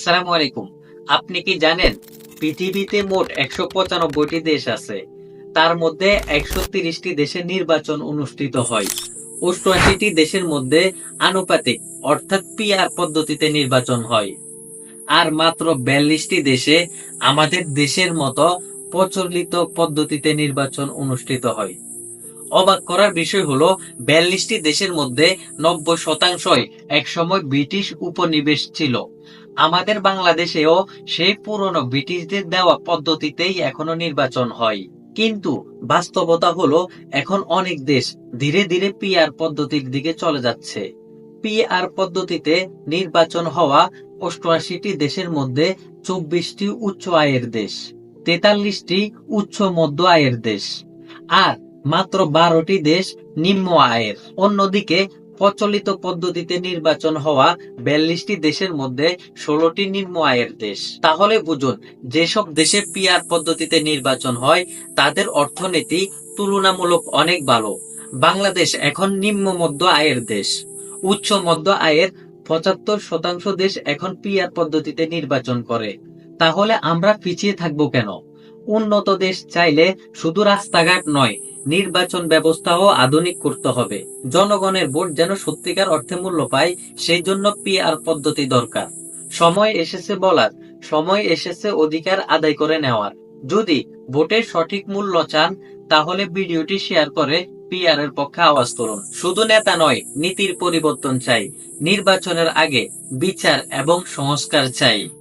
আসসালামু আলাইকুম। আপনি কি জানেন, পৃথিবীতে মোট একশো পঁচানব্বইটি দেশ আছে। তার মধ্যে একশো তিরিশটি নির্বাচন অনুষ্ঠিত হয়। অষ্টআশিটি দেশের মধ্যে আনুপাতিক, অর্থাৎ পিআর পদ্ধতিতে নির্বাচন হয়। আর মাত্র বিয়াল্লিশটি দেশে আমাদের দেশের মতো প্রচলিত পদ্ধতিতে নির্বাচন অনুষ্ঠিত হয়। অবাক করার বিষয় হলো, বিয়াল্লিশটি দেশের মধ্যে নব্বই শতাংশই একসময় ব্রিটিশ উপনিবেশ ছিল। আমাদের বাংলাদেশেও সেই পুরনো ব্রিটিশদের দেওয়া পদ্ধতিতেই এখনও নির্বাচন হয়। কিন্তু বাস্তবতা হলো, এখন অনেক দেশ ধীরে ধীরে পিআর পদ্ধতির দিকে চলে যাচ্ছে। পিআর পদ্ধতিতে নির্বাচন হওয়া অষ্টআশিটি দেশের মধ্যে চব্বিশটি উচ্চ আয়ের দেশ, তেতাল্লিশটি উচ্চ মধ্য আয়ের দেশ, আর মাত্র বারোটি দেশ নিম্ন আয়ের। অন্যদিকে প্রচলিত পদ্ধতিতে নির্বাচন হওয়া বিয়াল্লিশটি দেশের মধ্যে ষোলোটি নিম্ন আয়ের দেশ। তাহলে বুঝুন, যেসব দেশে পিআর পদ্ধতিতে নির্বাচন হয়, তাদের অর্থনীতি তুলনামূলক অনেক ভালো। বাংলাদেশ এখন নিম্ন মধ্য আয়ের দেশ। উচ্চ মধ্য আয়ের পঁচাত্তর শতাংশ দেশ এখন পিআর পদ্ধতিতে নির্বাচন করে। তাহলে আমরা পিছিয়ে থাকব কেন? উন্নত দেশ চাইলে শুধু রাস্তাঘাট নয় নির্বাচন ব্যবস্থাও আধুনিক করতে হবে। জনগণের ভোট যেন সত্যিকার অর্থে মূল্য পায়, সেই জন্য পিআর পদ্ধতি দরকার। সময় এসেছে বলার, সময় এসেছে অধিকার আদায় করে নেওয়ার। যদি ভোটের সঠিক মূল্য চান, তাহলে ভিডিওটি শেয়ার করে পিআর এর পক্ষে আওয়াজ তুলুন শুধু নেতা নয়, নীতির পরিবর্তন চাই। নির্বাচনের আগে বিচার এবং সংস্কার চাই।